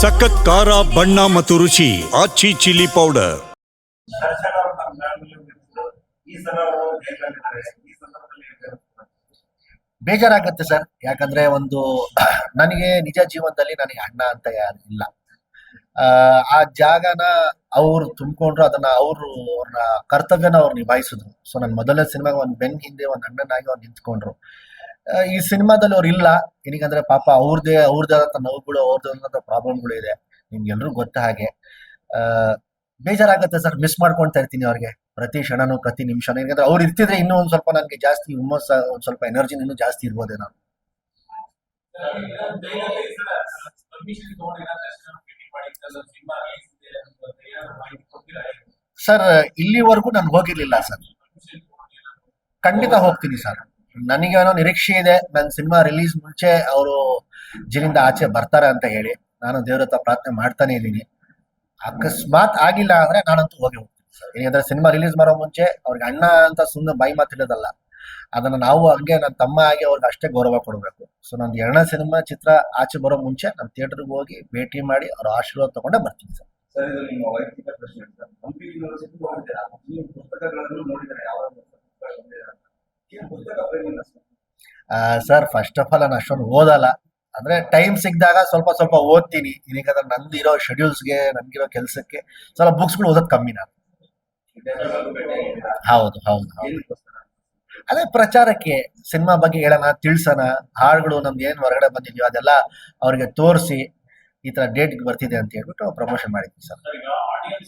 ಸಖತ್ ಖಾರ ಬಣ್ಣ ಮತ್ತು ರುಚಿ ಆಚಿ ಚಿಲ್ಲಿ ಪೌಡರ್? ಬೇಜಾರಾಗತ್ತೆ ಸರ್. ಯಾಕಂದ್ರೆ ಒಂದು ನನಗೆ ನಿಜ ಜೀವನದಲ್ಲಿ ನನಗೆ ಅಣ್ಣ ಅಂತ ಯಾರು ಇಲ್ಲ. ಆ, ಜಾಗನ ಅವ್ರು ತುಂಬಿಕೊಂಡ್ರು ಅದನ್ನ ಅವರು ಅವ್ರನ್ನ ಕರ್ತವ್ಯನ ಅವ್ರು ನಿಭಾಯಿಸಿದ್ರು. ಸೊ ನನ್ನ ಮೊದಲನೇ ಸಿನಿಮಾಗ ಒಂದು ಬೆನ್ ಹಿಂದೆ ಒಂದು ಅಣ್ಣನಾಗಿ ಅವ್ರು ನಿಂತ್ಕೊಂಡ್ರು. ಈ ಸಿನಿಮಾದಲ್ಲಿ ಅವ್ರು ಇಲ್ಲ. ಏನಕ್ಕಂದ್ರೆ ಪಾಪ ಅವ್ರದೇ ಅವ್ರದೇ ಆದಂತ ನೋವುಗಳು, ಅವ್ರದೇ ಆದಂತ ಪ್ರಾಬ್ಲಮ್ಗಳು ಇದೆ. ನಿಮ್ಗೆಲ್ರಿಗೂ ಗೊತ್ತ ಹಾಗೆ. ಬೇಜಾರಾಗತ್ತೆ ಸರ್. ಮಿಸ್ ಮಾಡ್ಕೊಂತಾ ಇರ್ತೀನಿ ಅವ್ರಿಗೆ. ಪ್ರತಿ ಕ್ಷಣನೂ, ಪ್ರತಿ ನಿಮಿಷನೂ. ಯಾಕಂದ್ರೆ ಅವ್ರು ಇರ್ತಿದ್ರೆ ಇನ್ನೂ ಒಂದ್ ಸ್ವಲ್ಪ ನನಗೆ ಜಾಸ್ತಿ ಹುಮ್ಮಸ್ ಒಂದ್ ಸ್ವಲ್ಪ ಎನರ್ಜಿ ಇನ್ನೂ ಜಾಸ್ತಿ ಇರ್ಬೋದೇ ನಾನು. ಏನಾದ್ರು ಸರ್, ಇಲ್ಲಿವರೆಗೂ ನಾನು ಹೋಗಿರ್ಲಿಲ್ಲ ಸರ್. ಖಂಡಿತ ಹೋಗ್ತೀನಿ ಸರ್. ನನಗೆ ಏನೋ ನಿರೀಕ್ಷೆ ಇದೆ ನನ್ನ ಸಿನಿಮಾ ರಿಲೀಸ್ ಮುಂಚೆ ಅವರು ಜೈಲಿಂದ ಆಚೆ ಬರ್ತಾರೆ ಅಂತ ಹೇಳಿ. ನಾನು ದೇವ್ರ ಹತ್ರ ಪ್ರಾರ್ಥನೆ ಮಾಡ್ತಾನೆ ಇದ್ದೀನಿ. ಅಕಸ್ಮಾತ್ ಆಗಿಲ್ಲ ಅಂದ್ರೆ ನಾನಂತೂ ಹೋಗಿ ಹೋಗ್ತೀನಿ ಸರ್. ಯಾಕಂದ್ರೆ ಸಿನಿಮಾ ರಿಲೀಸ್ ಮಾಡೋ ಮುಂಚೆ ಅವ್ರಿಗೆ ಅಣ್ಣ ಅಂತ ಸುಮ್ಮನೆ ಬಾಯಿ ಮಾತಿಡೋದಲ್ಲ, ಅದನ್ನ ನಾವು ಹಂಗೆ ನನ್ನ ತಮ್ಮ ಆಗಿ ಅವ್ರಿಗೆ ಅಷ್ಟೇ ಗೌರವ ಕೊಡಬೇಕು. ಸೊ ನಂದು ಎರಡನೇ ಸಿನಿಮಾ ಚಿತ್ರ ಆಚೆ ಬರೋ ಮುಂಚೆ ನಾನು ಥಿಯೇಟರ್ಗೆ ಹೋಗಿ ಭೇಟಿ ಮಾಡಿ ಅವ್ರ ಆಶೀರ್ವಾದ ತಗೊಂಡೆ ಬರ್ತೀನಿ sir. Sir first of all ನಾನು ಅಷ್ಟೊಂದು ಓದಲ್ಲ. ಅಂದ್ರೆ ಟೈಮ್ ಸಿಕ್ಕಿದಾಗ ಸ್ವಲ್ಪ ಸ್ವಲ್ಪ ಓದ್ತೀನಿ. ಇದಕ್ಕೆ ನಂದಿರೋ ಶೆಡ್ಯೂಲ್ಸ್ಗೆ ನನ್ಗಿರೋ ಕೆಲಸಕ್ಕೆ ಸ್ವಲ್ಪ ಬುಕ್ಸ್ಗಳು ಓದೋದು ಕಮ್ಮಿ ನಾನು. ಹೌದು ಹೌದು ಹೌದು. ಅದೇ ಪ್ರಚಾರಕ್ಕೆ ಸಿನಿಮಾ ಬಗ್ಗೆ ಹೇಳೋಣ, ತಿಳ್ಸೋಣ. ಹಾಡುಗಳು ನಮ್ದು ಏನು ಹೊರಗಡೆ ಬಂದಿದ್ಯೋ ಅದೆಲ್ಲ ಅವ್ರಿಗೆ ತೋರಿಸಿ ಈ ತರ ಡೇಟ್ ಬರ್ತಿದೆ ಅಂತ ಹೇಳ್ಬಿಟ್ಟು ಪ್ರಮೋಷನ್ ಮಾಡಿದ್ವಿ ಸರ್